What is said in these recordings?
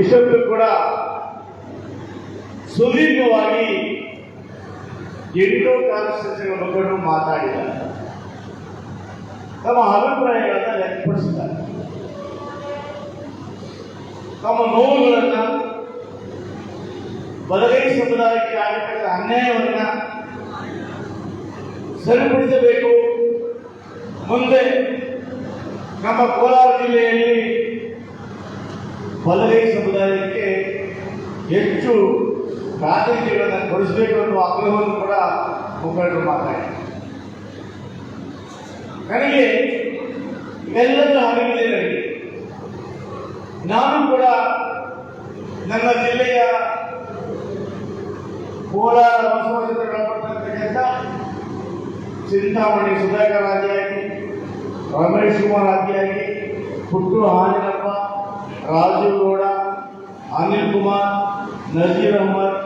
ಇಷ್ಟೊಂದು ಕೂಡ ಸುದೀರ್ಘವಾಗಿ ಎಂಟು ಕಾನ್ಸ್ಟಿಟ್ಯೂಷನ್ ಬಗ್ಗೆ ಮಾತಾಡಿದ್ದಾರೆ. ತಮ್ಮ ಅಭಿಪ್ರಾಯಗಳನ್ನು ವ್ಯಕ್ತಪಡಿಸಿದ್ದಾರೆ. ತಮ್ಮ ನೋವುಗಳನ್ನು, ಬಲಗೈ ಸಮುದಾಯಕ್ಕೆ ಆಗಿರ್ತಕ್ಕಂಥ ಅನ್ಯಾಯವನ್ನು ಸರಿಪಡಿಸಬೇಕು. ಮುಂದೆ ನಮ್ಮ ಕೋಲಾರ ಜಿಲ್ಲೆಯಲ್ಲಿ ಬಲಗೈ ಸಮುದಾಯಕ್ಕೆ ಹೆಚ್ಚು ಪ್ರಾತಿನಿಧ್ಯಗಳನ್ನು ಕೊಡಿಸಬೇಕು ಅನ್ನುವ ಆಗ್ರಹವನ್ನು ಕೂಡ ಮುಖಂಡರು ಮಾತಾಡಿದ್ದಾರೆ ನನಗೆ ಇವೆಲ್ಲದರ ಅರಿವಿದೆ ನನಗೆ. ನಾನು ಕೂಡ ನನ್ನ ಜಿಲ್ಲೆಯ ಕೋಲಾರ ಬಸವಚಂದ್ರಪಟ್ಟಂತಕ್ಕಂಥ ಚಿಂತಾಮಣಿ ಸುಧಾಕರ್ ಆದಿಯಾಗಿ, ರಮೇಶ್ ಕುಮಾರ್ ಆದಿಯಾಗಿ ಪುಟ್ಟು ಆಂಜನಪ್ಪ ರಾಜು ಗೌಡ ಅನಿಲ್ ಕುಮಾರ್, ನಜೀರ್ ಅಹಮದ್,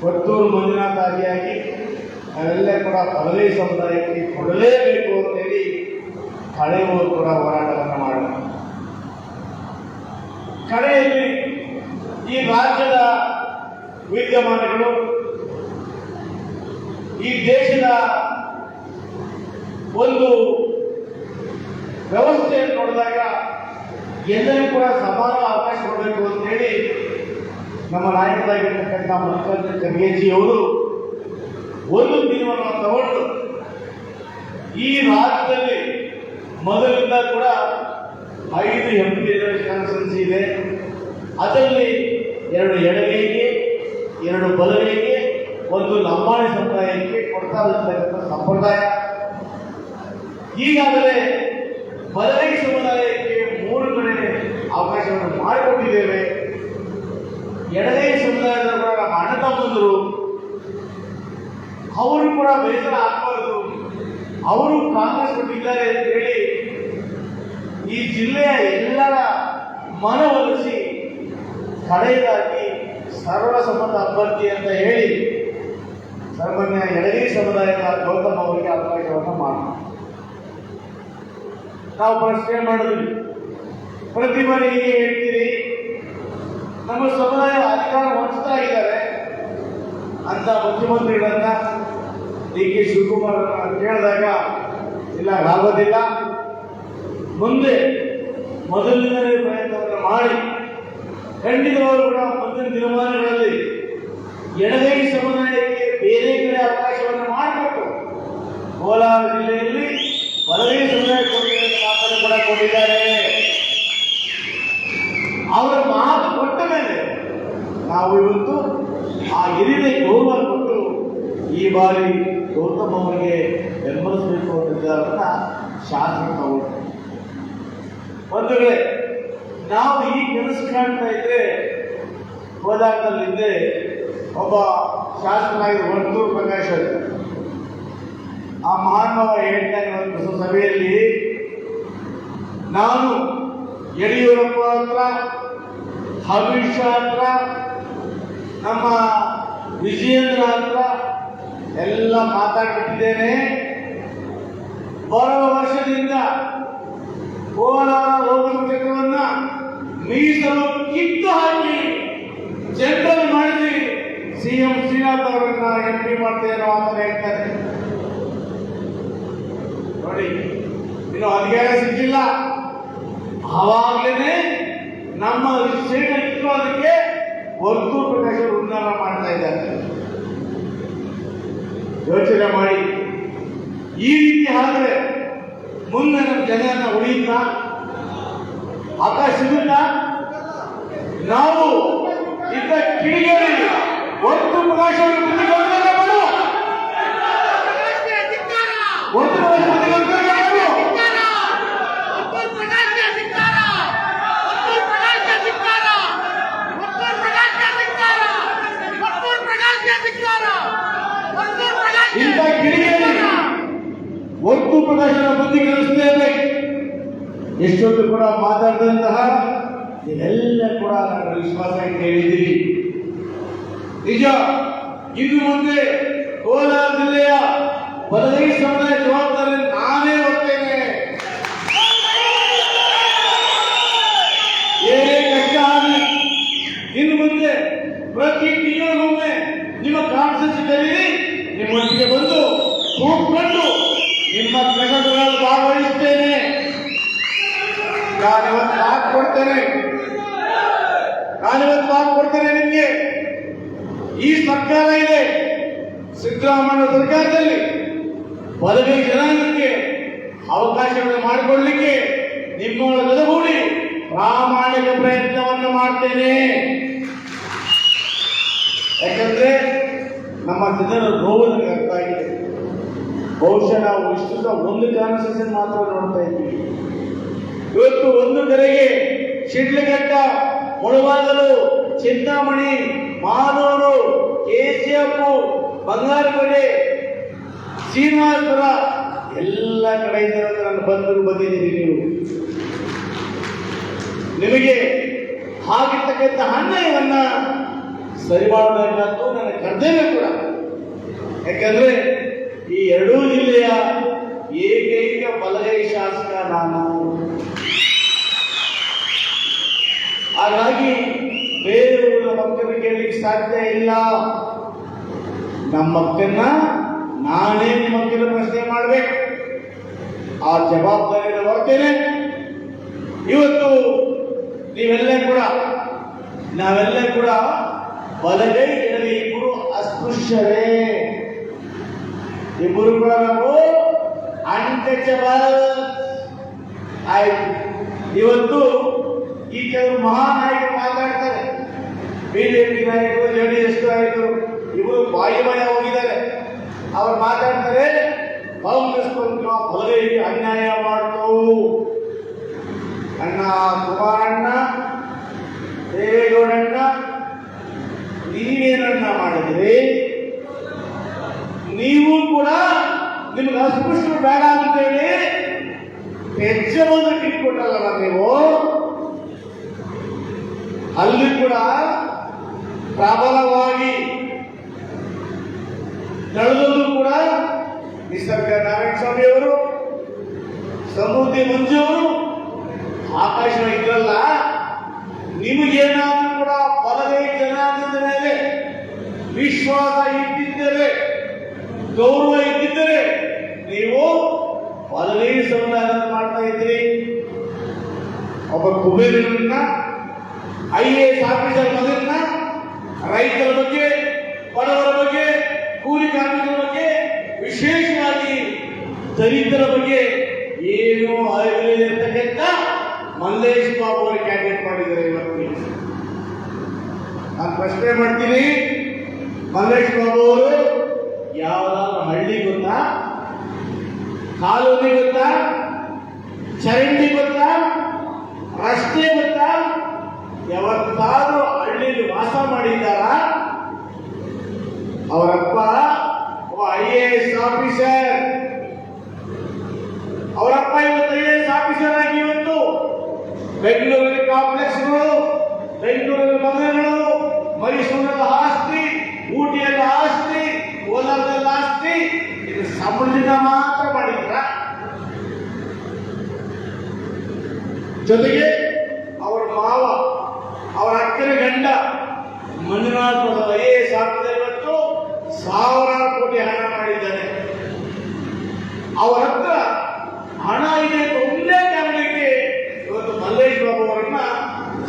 ಕೊತ್ತೂರು ಮಂಜುನಾಥ್ ಆಗಿಯಾಗಿ ನಾವೆಲ್ಲ ಕೂಡ ಪದವಿ ಸಮುದಾಯಕ್ಕೆ ಕೊಡಲೇಬೇಕು ಅಂತೇಳಿ ಹಳೆಯವರು ಕೂಡ ಹೋರಾಟವನ್ನು ಮಾಡೋಣ ಕಡೆಯಲ್ಲಿ ಈ ರಾಜ್ಯದ ವಿದ್ಯಮಾನಗಳು, ಈ ದೇಶದ ಒಂದು ವ್ಯವಸ್ಥೆಯನ್ನು ನೋಡಿದಾಗ ಎಲ್ಲರಿಗೂ ಕೂಡ ಸಮಾನ ಅವಕಾಶ ಕೊಡಬೇಕು ಅಂತೇಳಿ ನಮ್ಮ ನಾಯಕರಾಗಿರ್ತಕ್ಕಂಥ ಮಲ್ಲಿಕಾರ್ಜುನ ಖರ್ಗೆಜಿ ಅವರು ಒಂದು ತೀರ್ಮಾನವನ್ನು ತಗೊಂಡು ಈ ರಾಜ್ಯದಲ್ಲಿ ಮೊದಲಿಂದ ಕೂಡ ಐದು ಎಂ ಪಿ ಕಾನ್ಸ್ಟೆನ್ಸಿ ಇದೆ. ಅದರಲ್ಲಿ ಎರಡು ಎಡಗೈಗೆ, ಎರಡು ಬಲಗೈಗೆ, ಒಂದು ಲಂಬಾಣಿ ಸಮುದಾಯಕ್ಕೆ ಕೊಡ್ತಾ ಇರ್ತಕ್ಕಂಥ ಸಂಪ್ರದಾಯ. ಈಗಾಗಲೇ ಬಲಗೈ ಸಮುದಾಯಕ್ಕೆ ಮೂರು ಕಡೆ ಅವಕಾಶವನ್ನು ಮಾಡಿಕೊಟ್ಟಿದ್ದೇವೆ ಸಮುದಾಯದ ನಮ್ಮ ಅಣ್ಣ ತಮ್ಮಂದರು ಅವರು ಕೂಡ ಬೇಸರ ಆಗಬಾರದು. ಅವರು ಕಾಂಗ್ರೆಸ್ ಕೊಟ್ಟಿದ್ದಾರೆ ಅಂತ ಹೇಳಿ ಈ ಜಿಲ್ಲೆಯ ಎಲ್ಲರ ಮನವೊಲಿಸಿ ಕಡೆಯದಾಗಿ ಸರ್ವ ಸಮ್ಮತ ಅಭ್ಯರ್ಥಿ ಅಂತ ಹೇಳಿ ಸಾಮಾನ್ಯ ಎಡಗೈ ಸಮುದಾಯದ ಗೌತಮ್ ಅವರಿಗೆ ಅವಕಾಶವನ್ನು ಮಾಡ ನಾವು ಪ್ರಶ್ನೆ ಮಾಡಿದ್ವಿ? ಪ್ರತಿ ಬಾರಿ ಹೀಗೆ ಹೇಳ್ತೀರಿ. ನಮ್ಮ ಸಮುದಾಯ ಅಧಿಕಾರ ಹೊಂಚ್ತಾ ಇದ್ದಾರೆ. ಅಂತ ಮುಖ್ಯಮಂತ್ರಿಗಳನ್ನ ಡಿ ಕೆ ಶಿವಕುಮಾರ್ ಕೇಳಿದಾಗ, ಇಲ್ಲ, ಆಗೋದಿಲ್ಲ. ಮುಂದೆ ಮೊದಲಿನಲ್ಲಿ ಪ್ರಯತ್ನವನ್ನು ಮಾಡಿ ಖಂಡಿತವಾಗಿ ಕೂಡ ಮುಂದಿನ ದಿನಮಾನಗಳಲ್ಲಿ ಎಡಗೈ ಸಮುದಾಯಕ್ಕೆ ಬೇರೆ ಕಡೆ ಅವಕಾಶವನ್ನು ಮಾಡಬೇಕು. ಕೋಲಾರ ಜಿಲ್ಲೆಯಲ್ಲಿ ಬಲಗೈ ಸಮುದಾಯ ಕೊಟ್ಟಿದ್ದಾರೆ ಮಾತನ್ನು ಕೂಡ ಕೊಟ್ಟಿದ್ದಾರೆ ಅವರ ಮಾತು ಕೊಟ್ಟ ಮೇಲೆ ನಾವು ಇವತ್ತು ಆ ಹಿರಿಯ ಗೌರವ ಕೊಟ್ಟು ಈ ಬಾರಿ ಗೌತಮ್ ಅವರಿಗೆ ಬೆಂಬಲಿಸಬೇಕು ನಿರ್ಧಾರವನ್ನ ಶಾಸನ ತಗೊಂಡು ಬಂಧುಗಳೇ, ನಾವು ಈ ಕೆಲಸ ಕಾಣ್ತಾ ಇದ್ರೆ ಕೋಲಾರದಲ್ಲಿ ಹಿಂದೆ ಒಬ್ಬ ಶಾಸಕನಾಗಿ ವರ್ತೂರು ಪ್ರಕಾಶ್ ಆ ಮಹಾನುಭಾವ ಹೇಳ್ತಾನೆ ಒಂದು ಸಭೆಯಲ್ಲಿ, ನಾನು ಯಡಿಯೂರಪ್ಪ ಹತ್ರ ಅಮಿತ್ ಶಾ ಹತ್ರ, ನಮ್ಮ ವಿಜಯೇಂದ್ರ ಹತ್ರ ಎಲ್ಲ ಮಾತಾಡ್ಬಿಟ್ಟಿದ್ದೇನೆ. ಬರುವ ವರ್ಷದಿಂದ ಕೋಲಾರ ಲೋಕಸಭಾ ಕ್ಷೇತ್ರವನ್ನ ಮೀಸಲು ಕಿತ್ತು ಹಾಕಿ ಜನರಲ್ ಮಾಡಿಸಿ ಸಿಎಂ ಶ್ರೀನಾಥ್ ಅವರನ್ನ ಎಂ ಪಿ ಮಾಡ್ತೇನೆ ಅಂತ ಹೇಳ್ತಾರೆ ನೋಡಿ, ಇನ್ನು ಅಧಿಕಾರ ಸಿಕ್ಕಿಲ್ಲ. ಆವಾಗಲೇ ನಮ್ಮ ವಿಷಯ ಅದಕ್ಕೆ ಒಂದು ಪ್ರಕಾಶ ಉನ್ನಾರ ಮಾಡ್ತಾ ಇದ್ದಾರೆ. ಯೋಚನೆ ಮಾಡಿ. ಈ ರೀತಿ ಆದರೆ ಮುಂದೆ ನಮ್ಮ ಜನರನ್ನ ಉಳಿಯುತ್ತಾ? ಆಕಾಶ ಸಿಗುತ್ತಾ ನಾವು ಇದ್ದ ಕಿಡಿಗೇರಿ ಒಂದು ಪ್ರಕಾಶವನ್ನು ಒಂದು ಪ್ರಕಾಶ ಒಟ್ಟು ಪ್ರದರ್ಶನ ಬುದ್ಧಿ ಕಲಿಸ್ತೇವೆ ಎಷ್ಟೊಂದು ಕೂಡ ಮಾತಾಡಿದಂತಹ ಇದೆಲ್ಲ ಕೂಡ ನನ್ನ ವಿಶ್ವಾಸ ಅಂತ ನಿಜ, ಇನ್ನು ಮುಂದೆ ಕೋಲಾರ ಜಿಲ್ಲೆಯ ಬಲಗೈ ಸಮುದಾಯ ಜವಾಬ್ದಾರಿ ನಾನೇ ಹೊತ್ತೇನೆ ಏನೇ ಕಷ್ಟ ಆಗಲಿ ಪ್ರತಿ ತಿಂಗಳಿಗೊಮ್ಮೆ ನಿಮ್ಮ ಕಾನ್ಸಸ್ ಕರೀರಿ ನಿಮ್ಮೊಟ್ಟಿಗೆ ಬಂದು ಕೂತ್ಕೊಂಡು ನಿಮ್ಮ ಕೆಲಸಗಳಲ್ಲಿ ಭಾಗವಹಿಸ್ತೇನೆ ನಾನಿವತ್ತು ಮಾತು ಕೊಡ್ತೇನೆ ನಾನಿವತ್ತು ಮಾತು ಕೊಡ್ತೇನೆ ನಿಮಗೆ ಈ ಸರ್ಕಾರ ಇದೆ ಸಿದ್ದರಾಮಯ್ಯ ಸರ್ಕಾರದಲ್ಲಿ ಪದವಿ ಜನಾಂಗಕ್ಕೆ ಅವಕಾಶವನ್ನು ಮಾಡಿಕೊಳ್ಳಲಿಕ್ಕೆ ನಿಮ್ಮೊಳಗೂಡಿ ಪ್ರಾಮಾಣಿಕ ಪ್ರಯತ್ನವನ್ನು ಮಾಡ್ತೇನೆ. ಯಾಕಂದ್ರೆ ನಮ್ಮ ಜನರ ನೋವು ನನಗೆ ಅರ್ಥ ಆಗಿದೆ ಬಹುಶಃ ನಾವು ಇಷ್ಟು ಒಂದು ಕಾನ್ಸ್ಟೇಷನ್ ಮಾತ್ರ ನೋಡ್ತಾ ಇದ್ದೀವಿ. ಇವತ್ತು ಒಂದು ಕಡೆಗೆ ಶಿಡ್ಲಘಟ್ಟ, ಮುಳಬಾಗಲು, ಚಿಂತಾಮಣಿ ಮಾನೂರು ಕೆಸಿಎಫ್ ಬಂಗಾರಪೇಟೆ ಶ್ರೀನಿವಾಸಪುರ ಎಲ್ಲ ಕಡೆಯಿಂದ ನಾನು ಬಂದರು ಬಂದಿದ್ದೀರಿ ನೀವು. ನಿಮಗೆ ಆಗಿರ್ತಕ್ಕಂಥ ಅನ್ಯಾಯವನ್ನ ಸರಿ ಮಾಡಬೇಕಾದ್ದು ನನ್ನ ಕರ್ತವ್ಯ ಕೂಡ. ಯಾಕಂದ್ರೆ ಈ ಎರಡೂ ಜಿಲ್ಲೆಯ ಏಕೈಕ ಬಲಗೈ ಶಾಸಕ ನಾನು. ಹಾಗಾಗಿ ಬೇರೆಯವರ ಪಕ್ಷ ಕೇಳಲಿಕ್ಕೆ ಸಾಧ್ಯ ಇಲ್ಲ. ನಮ್ಮ ಮಕ್ಕಳನ್ನ ನಾನೇ ನಿಮ್ಮ ಮಕ್ಕಳ ಪ್ರಶ್ನೆ ಮಾಡಬೇಕು. ಆ ಜವಾಬ್ದಾರಿಯನ್ನು ಬರ್ತೇನೆ ಇವತ್ತು ನೀವೆಲ್ಲ ಕೂಡ ನಾವೆಲ್ಲ ಕೂಡ ಬಲಗೈ ಇರಲಿ, ಇಬ್ಬರು ಅಸ್ಪೃಶ್ಯರೇ ಇಬ್ಬರು ಕೂಡ ನಾವು ಅನ್ಟಚಬಲ್ ಆಯ್ತು. ಇವತ್ತು ಈ ಕೆಲವು ಮಹಾನಾಯಕರು ಬಿಜೆಪಿ ನಾಯಕರು ಜೆ ಡಿ ಎಸ್ ನಾಯಕರು, ಇವರು ಬಾಯಿ ಬಾಯ ಹೋಗಿದ್ದಾರೆ. ಅವ್ರು ಮಾತಾಡ್ತಾರೆ, ಕಾಂಗ್ರೆಸ್ ಪಕ್ಷ ಬಲಗೈಗೆ ಅನ್ಯಾಯ ಮಾಡ್ತು. ಅಣ್ಣ ಕುಮಾರಣ್ಣ ದೇವೇಗೌಡಣ್ಣ ನೀವೇನಣ್ಣ ಮಾಡಿದ್ರಿ? ನೀವು ಕೂಡ ನಿಮ್ಗೆ ಅಸ್ಪೃಶ್ಯರು ಬೇಡ ಅಂತೇಳಿ ಹೆಜ್ಜೆವನ್ನು ಇಟ್ಕೊಟ್ಟಲ್ಲ ನೀವು? ಅಲ್ಲಿ ಕೂಡ ಪ್ರಬಲವಾಗಿ ನಡೆದದ್ದು ಕೂಡ ನಿಸರ್ಗ ನಾರಾಯಣ ಸ್ವಾಮಿ ಅವರು ಸಮೃದ್ಧಿ ಮಂಜು ಅವರು ಆಕಾಶ ಇದ್ರಲ್ಲ, ನಿಮಗೇನಾದ್ರೂ ಕೂಡ ಬಲಗೈ ಜನಾಂಗದ ಮೇಲೆ ವಿಶ್ವಾಸ ಇದ್ದಿದ್ದರೆ, ಗೌರವ ಇದ್ದಿದ್ದರೆ ನೀವು ಬಲಗೈ ಸಂವಿಧಾನ ಮಾಡ್ತಾ ಇದ್ರಿ ಒಬ್ಬ ಕುಬೇರನ್ನ ಐ ಎಸ್ ಆಫೀಸರ್ ಮಗನ್ನ ರೈತರ ಬಗ್ಗೆ ಬಡವರ ಬಗ್ಗೆ ಕೂಲಿ ಕಾರ್ಮಿಕರ ಬಗ್ಗೆ ವಿಶೇಷವಾಗಿ ದಲಿತರ ಬಗ್ಗೆ ಏನು ಅರಿವಿಲ್ಲದಿರ್ತಕ್ಕಂಥ ಮಲ್ಲೇಶ್ ಬಾಬು ಅವರು ಕ್ಯಾಂಡಿಡೇಟ್ ಮಾಡಿದ್ದಾರೆ ಇವತ್ತು. ನಾನು ಪ್ರಶ್ನೆ ಮಾಡ್ತೀನಿ. ಮಲ್ಲೇಶ್ ಬಾಬು ಅವರು ಯಾವ್ದಾದ್ರು ಹಳ್ಳಿ ಗೊತ್ತಾ? ಕಾಲೋನಿ ಗೊತ್ತಾ? ಚರಂಡಿ ಗೊತ್ತಾ? ರಸ್ತೆ ಗೊತ್ತಾ? ಯಾವತ್ತಾದ್ರೂ ಹಳ್ಳಿಯಲ್ಲಿ ವಾಸ ಮಾಡಿದ್ದಾರ? ಅವರಪ್ಪ ಐ ಎ ಎಸ್ ಆಫೀಸರ್. ಅವರಪ್ಪ ಇವತ್ತು ಐಎಸ್ ಆಫೀಸರ್ ಆಗಿ ಇವತ್ತು. ಬೆಂಗಳೂರಲ್ಲಿ ಕಾಂಪ್ಲೆಕ್ಸ್ಗಳು ಬೆಂಗಳೂರಲ್ಲಿ ಮನೆಗಳು ಮೈಸೂರಲ್ಲಿ ಆಸ್ತಿ, ಊಟಿಯಲ್ಲಿ ಆಸ್ತಿ, ಕೋಲಾರದಲ್ಲಿ ಆಸ್ತಿ, ಇದು ಸಂಬಳದಿಂದ ಮಾತ್ರ ಮಾಡಿದ್ರ. ಜೊತೆಗೆ ಅವರ ಮಾವ, ಅವರ ಅಕ್ಕನ ಗಂಡ Manjunath I A S officer ಇವತ್ತು ಸಾವಿರಾರು ಕೋಟಿ ಹಣ ಮಾಡಿದ್ದಾರೆ. ಅವರ ಹತ್ರ ಹಣ ಇದೆ ಅಂತ ಒಂದೇ ಕಾರಣಕ್ಕೆ ಇವತ್ತು ಮಲ್ಲೇಶ್ ಬಾಬು ಅವರನ್ನ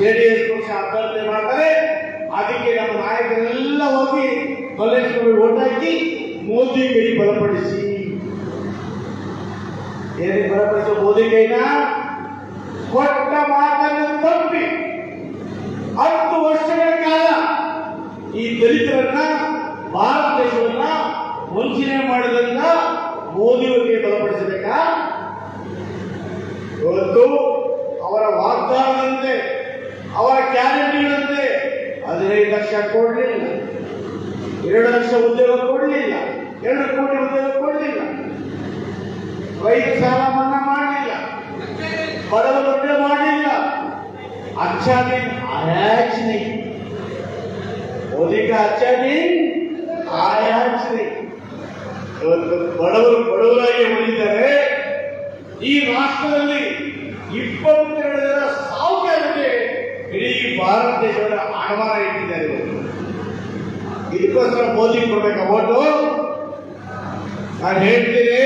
ಜೆ ಡಿ ಎಸ್ ಪಕ್ಷ ಅಭ್ಯರ್ಥಿ ಮಾಡ್ತಾರೆ. ಅದಕ್ಕೆ ನಮ್ಮ ನಾಯಕರೆಲ್ಲ ಹೋಗಿ ಮಲ್ಲೇಶ್ವರ ಓಟ್ ಹಾಕಿ ಮೋದಿ ಕೈ ಬಲಪಡಿಸಿ. ಏನೇ ಬಲಪಡಿಸೋ ಮೋದಿ ಕೈನ? ಕೊಟ್ಟ ಮಾತನ್ನು ತಪ್ಪಿ ಹತ್ತು ವರ್ಷಗಳ ಕಾಲ ಈ ದಲಿತರನ್ನ ಭಾರತ ಅವರ ಗ್ಯಾರಂಟಿಗಳಂತೆ ಹದಿನೈದು ಲಕ್ಷ ಕೊಡಲಿಲ್ಲ. ಎರಡು ಲಕ್ಷ ಉದ್ಯೋಗ ಕೊಡಲಿಲ್ಲ. ಎರಡು ಕೋಟಿ ಉದ್ಯೋಗ ಕೊಡಲಿಲ್ಲ. ರೈತ ಸಾಲ ಮನ್ನಾ ಮಾಡಲಿಲ್ಲ. ಬಡವ ದೊಡ್ಡ ಮಾಡಲಿಲ್ಲ. ಅಚ್ಚಾನಿ ಆಯಾಚನೆ ಓದಿಗ ಅಚ್ಚಾದಿ ಆಯಾಚನೆ ಬಡವರು ಬಡವರಾಗಿ ಉಳಿದರೆ ಈ ರಾಷ್ಟ್ರದಲ್ಲಿ ಇಪ್ಪತ್ತೆರಡು ಜನ ಭಾರತ ದೇಶದ ಆಹ್ವಾನ ಇಟ್ಟಿದ್ದಾರೆ ಇವತ್ತು. ಇದಕ್ಕೋಸ್ಕರ ಮೋದಿ ಕೊಡ್ಬೇಕಾ ಓಟು ನಾನು ಹೇಳ್ತೀನಿ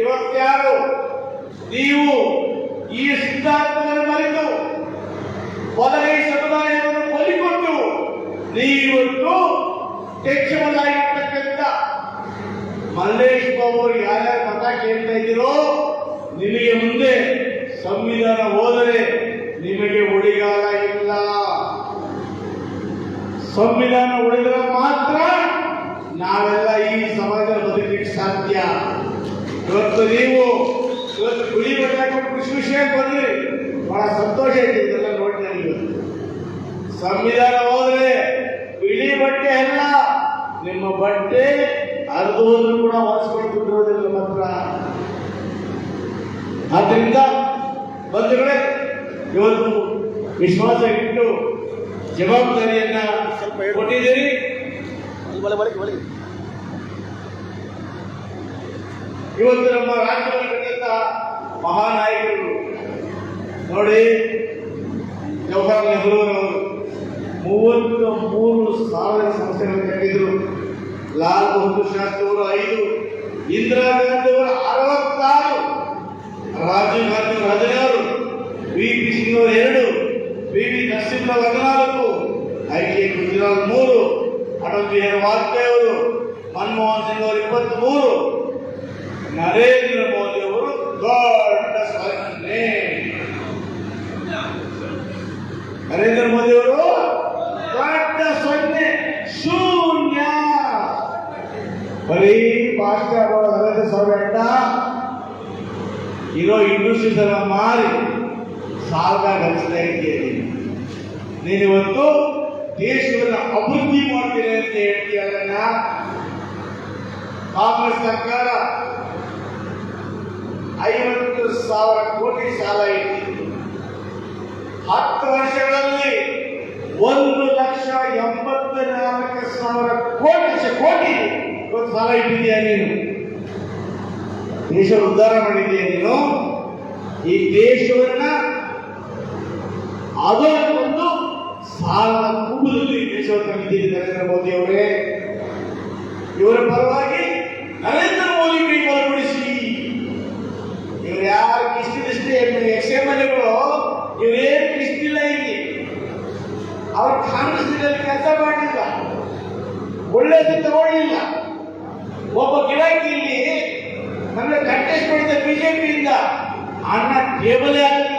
ಇವತ್ತ್ಯಾರು ನೀವು ಈ ಸಿದ್ಧಾಂತವನ್ನು ಮರೆತು, ಮೊದಲೇ ಸಮುದಾಯವನ್ನು ಬಲಿಕೊಟ್ಟು ನೀವತ್ತು ಹೆಚ್ಚಿನದಾಗಿರ್ತಕ್ಕಂಥ ಮಲ್ಲೇಶ್ ಬಾಬು ಯಾರ್ಯಾರ ಮತ ಕೇಳ್ತಾ ಇದ್ದೀರೋ, ನಿಮಗೆ ಮುಂದೆ ಸಂವಿಧಾನ ಹೋದರೆ ನಿಮಗೆ ಉಳಿಗಾಲ ಸಂವಿಧಾನ ಉಳಿದ್ರೆ ಮಾತ್ರ ನಾವೆಲ್ಲ ಈ ಸಮಾಜ ಬದುಕಲಿಕ್ಕೆ ಸಾಧ್ಯ. ಇವತ್ತು ನೀವು ಇವತ್ತು ಗುಳಿ ಬಟ್ಟೆ ಕೃಷಿ ವಿಷಯ ಬಂದ್ರಿ. ಬಹಳ ಸಂತೋಷ ಇದೆ ಇದೆಲ್ಲ ನೋಡಿ ನನಗೆ ಸಂವಿಧಾನ ಹೋದ್ರೆ ಬಿಳಿ ಬಟ್ಟೆ ಅಲ್ಲ, ನಿಮ್ಮ ಬಟ್ಟೆ ಅರ್ಧವನ್ನು ಕೂಡ ಹೊಲಿಸ್ಕೊಳ್ತಿರೋದಿಲ್ಲ ಮಾತ್ರ. ಆದ್ರಿಂದ ಬಂಧುಗಳೇ, ಇವತ್ತು ವಿಶ್ವಾಸ ಇಟ್ಟು ಜವಾಬ್ದಾರಿಯನ್ನ ಕೊಟ್ಟಿದ್ದೀರಿ? ಒಳಗೆ ಒಳಗೆ ಒಳಗೆ. ಇವತ್ತು ನಮ್ಮ ರಾಜ್ಯದಲ್ಲಿರ್ತಕ್ಕಂಥ ಮಹಾನಾಯಕರು ನೋಡಿ ಜವಾಹರ್ಲಾಲ್ ನೆಹರೂರವರು ಮೂವತ್ತ ಮೂರು ಸಾವಿರ ಸಂಸ್ಥೆಗಳನ್ನು ಕಟ್ಟಿದ್ರು. ಲಾಲ್ ಬಹದ್ದೂರ್ ಶಾಸ್ತ್ರಿ ಅವರು ಐದು ಇಂದಿರಾ ಗಾಂಧಿ ಅವರು ಅರವತ್ತಾರು ರಾಜೀವ್ ಗಾಂಧಿ ಅವರು ಹದಿನಾರು ವಿ ಪಿ ಸಿಂಗ್ ಅವರು ಎರಡು ವಿ ವಿ ನರಸಿಂಹರಾವ್ ಹದಿನಾಲ್ಕು ಐ ಕೆ ಗುಜರಾಲ್ ಮೂರು ಅಟಲ್ ಬಿಹಾರಿ ವಾಜಪೇಯಿ ಅವರು ಮನಮೋಹನ್ ಸಿಂಗ್ ಅವರು ಇಪ್ಪತ್ತ್ ಮೂರು ನರೇಂದ್ರ ಮೋದಿ ಅವರು ದೊಡ್ಡ ಸೊನ್ನೆ ನರೇಂದ್ರ ಮೋದಿ ಅವರು ದೊಡ್ಡ ಸೊನ್ನೆ ಶೂನ್ಯ. ಬರೀ ಭಾಷೆ ಅವರ ನರೇಂದ್ರ ಸಾವಿರ ಇರೋ ಇಂಡಸ್ಟ್ರೀಸ್ ಎಲ್ಲ ಮಾರಿ ಸಾಲ ಗಳಿಸ್ತಾ ಇದ್ದೀರಿ. ನೀನು ಇವತ್ತು ದೇಶವನ್ನು ಅಭಿವೃದ್ಧಿ ಮಾಡ್ತೀನಿ ಅಂತ ಹೇಳ್ತೀಯಲ್ಲ ಕಾಂಗ್ರೆಸ್ ಸರ್ಕಾರ ಐವತ್ತು ಸಾವಿರ ಕೋಟಿ ಸಾಲ ಇಟ್ಟಿತ್ತು ಹತ್ತು ವರ್ಷಗಳಲ್ಲಿ ಒಂದು ಲಕ್ಷ ಎಂಬತ್ತ ನಾಲ್ಕು ಸಾವಿರ ಕೋಟಿ ಲಕ್ಷ ಕೋಟಿ ಸಾಲ ಇಟ್ಟಿದೆಯಾ ನೀನು? ದೇಶ ಉದ್ಧಾರ ಮಾಡಿದೆಯಾ ನೀನು? ಈ ದೇಶವನ್ನ ಅದಕ್ಕೊಂದು ಸಾಲದ ದೇಶವನ್ನು ತಂದಿದ್ದೀರಿ ನರೇಂದ್ರ ಮೋದಿ ಅವರೇ ಇವರ ಪರವಾಗಿ ನರೇಂದ್ರ ಮೋದಿ ಅವರಿಗೆ ಬಲಪಡಿಸಿ ಇವ್ರು ಯಾರು ಕಿಸ್ತಿದಷ್ಟೇ ಎಕ್ಸ್ ಎಂ ಎಲ್ ಎಗಳು ಇವರೇನು ಕಿಸ್ತಿಲ್ಲ ಇಲ್ಲಿ. ಅವ್ರ ಕಾಂಗ್ರೆಸ್ ಕೆಲಸ ಮಾಡಿಲ್ಲ. ಒಳ್ಳೇದು ತಗೊಳ್ಳಿಲ್ಲ ಒಬ್ಬ ಗಿರಾಕಿ ಇಲ್ಲಿ ನಮಗೆ ಕಂಟೆಸ್ಟ್ ಮಾಡಿದ ಬಿಜೆಪಿಯಿಂದ ಅನ್ನ ಟೇಬಲ್ ಆಗಲಿಲ್ಲ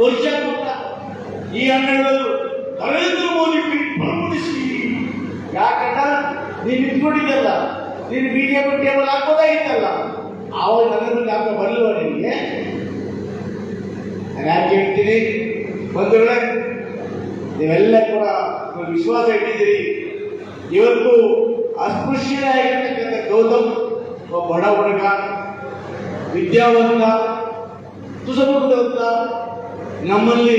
ವರ್ಷ ಕೊಟ್ಟ ಈ ಹನ್ನೆರಡು ನರೇಂದ್ರ ಮೋದಿ ಬಲಪಡಿಸಿ ಯಾಕಂತ ನೀನು ನಿಂತ್ಕೊಂಡಿದ್ದಲ್ಲ ನೀನು ಬಿಜೆಪಿ ಟೇಬಲ್ ಹಾಕೋದಾಗಿತ್ತಲ್ಲ ಆವಾಗ ನರೇಂದ್ರ ಯಾಕೆ ಬರಲಿಲ್ಲ ನಿನಗೆ ನಾನು ಯಾಕೆ ಹೇಳ್ತೀನಿ ಬಂಧುಗಳೇ ನೀವೆಲ್ಲ ಕೂಡ ವಿಶ್ವಾಸ ಇಟ್ಟಿದ್ದೀರಿ ಇವತ್ತು ಅಸ್ಪೃಶ್ಯರಾಗಿರ್ತಕ್ಕಂಥ ಗೌತಮ್ ಒಬ್ಬ ಬಡ ಹುಡುಗ ವಿದ್ಯಾವಂತ ತುಸಮುಖವಂತ ನಮ್ಮಲ್ಲಿ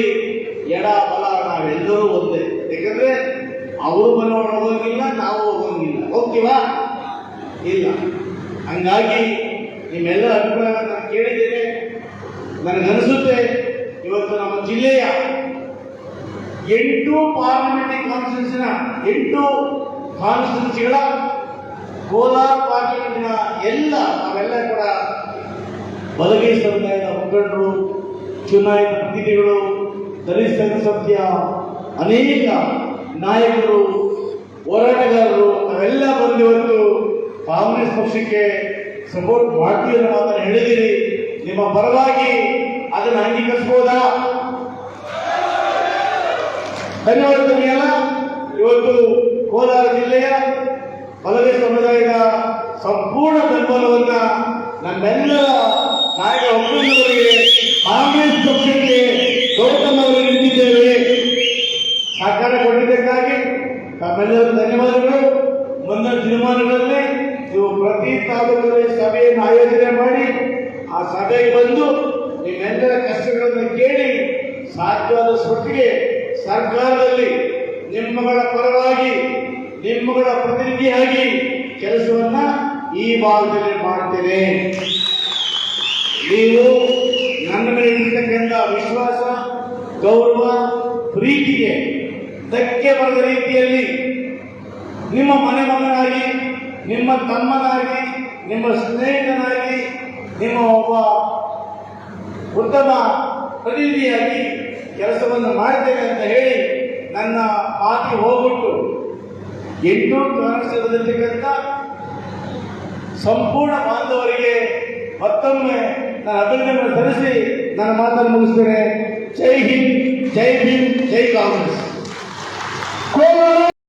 ಎಡ ಬಲ ನಾವೆಲ್ಲರೂ ಒಂದೇ. ಯಾಕಂದ್ರೆ ಅವರು ಬಲ ನಾವು ಹೋಗಂಗಿಲ್ಲ. ಹೋಗ್ತೀವಾ ಇಲ್ಲ. ಹಂಗಾಗಿ ನಿಮ್ಮೆಲ್ಲರ ಅಭಿಪ್ರಾಯ ನಾನು ಕೇಳಿದ್ದೇನೆ. ನನಗನ್ನಿಸುತ್ತೆ ಇವತ್ತು ನಮ್ಮ ಜಿಲ್ಲೆಯ ಎಂಟು ಪಾರ್ಲಿಮೆಂಟರಿ ಕಾನ್ಸ್ಟಿಟ್ಯೂನ್ಸಿನ ಎಂಟು ಕಾನ್ಸ್ಟಿಟ್ಯೂನ್ಸಿಗಳ ಕೋಲಾರ ಪಾರ್ಲಿಮೆಂಟಿನ ಎಲ್ಲ, ನಾವೆಲ್ಲ ಕೂಡ ಬಲಗೈ ಸಮುದಾಯದ ಮುಖಂಡರು, ಚುನಾಯಿತ ಪ್ರತಿನಿಧಿಗಳು, ದಲಿತ ಸಂಘ ಅನೇಕ ನಾಯಕರು, ಹೋರಾಟಗಾರರು ಅವೆಲ್ಲ ಬಂದು ಇವತ್ತು ಕಾಂಗ್ರೆಸ್ ಪಕ್ಷಕ್ಕೆ ಸಪೋರ್ಟ್ ಮಾಡ್ತೀವಿ ಅನ್ನೋ ಮಾತನ್ನು ಹೇಳಿದಿರಿ ನಿಮ್ಮ ಪರವಾಗಿ ಅದನ್ನು ಅಂಗೀಕರಿಸಬಹುದಾ? ಧನ್ಯವಾದಗಳು ಇವತ್ತು ಕೋಲಾರ ಜಿಲ್ಲೆಯ ಬಲಗೈ ಸಮುದಾಯದ ಸಂಪೂರ್ಣ ಬೆಂಬಲವನ್ನು ನಮ್ಮೆಲ್ಲರ ನಾಯಕ ಒಕ್ಕೂಟದವರಿಗೆ ಕಾಂಗ್ರೆಸ್ ಪಕ್ಷಕ್ಕೆ ಗೌತಮ್ ಅವರಿಗೆ ನಿಂತಿದ್ದೇವೆ ಸಹಕಾರ ಕೊಟ್ಟಿದ್ದಕ್ಕಾಗಿ ತಮ್ಮೆಲ್ಲರೂ ಧನ್ಯವಾದಗಳು. ಮುಂದಿನ ದಿನಮಾನಗಳಲ್ಲಿ ನೀವು ಪ್ರತಿ ತಾಲೂಕಿನಲ್ಲಿ ಸಭೆಯನ್ನು ಆಯೋಜನೆ ಮಾಡಿ ಆ ಸಭೆಗೆ ಬಂದು ನಿಮ್ಮೆಲ್ಲರ ಕಷ್ಟಗಳನ್ನು ಕೇಳಿ ಸಾಧ್ಯವಾದ ಮಟ್ಟಿಗೆ ಸರ್ಕಾರದಲ್ಲಿ ನಿಮ್ಮಗಳ ಪರವಾಗಿ, ನಿಮ್ಮಗಳ ಪ್ರತಿನಿಧಿಯಾಗಿ ಕೆಲಸವನ್ನ ಈ ಭಾಗದಲ್ಲಿ ಮಾಡ್ತೇನೆ. ನೀವು ನನ್ನ ಮೇಲೆ ಇರ್ತಕ್ಕಂಥ ವಿಶ್ವಾಸ, ಗೌರವ, ಪ್ರೀತಿಗೆ ಧಕ್ಕೆ ಬರದ ರೀತಿಯಲ್ಲಿ ನಿಮ್ಮ ಮನೆ ಮಗನಾಗಿ ನಿಮ್ಮ ತಮ್ಮನಾಗಿ, ನಿಮ್ಮ ಸ್ನೇಹಿತನಾಗಿ, ನಿಮ್ಮ ಒಬ್ಬ ಉತ್ತಮ ಪ್ರತಿನಿಧಿಯಾಗಿ ಕೆಲಸವನ್ನು ಮಾಡಿದ್ದೇನೆ ಅಂತ ಹೇಳಿ ನನ್ನ ಮಾತಿ ಹೋಗ್ಬಿಟ್ಟು ಎಂಟು ಕಾಣಿಸಿರತಕ್ಕಂಥ ಸಂಪೂರ್ಣ ಬಾಂಧವರಿಗೆ ಮತ್ತೊಮ್ಮೆ ನಾನು ಅಭಿನಂದನೆ ಸಲ್ಲಿಸಿ ನನ್ನ ಮಾತನ್ನು ಮುಗಿಸ್ತೇನೆ ಜೈ ಹಿಂದ್ ಜೈ ಭೀಮ್ ಜೈ ಕಾಂಗ್ರೆಸ್ ಕೋಲಾರ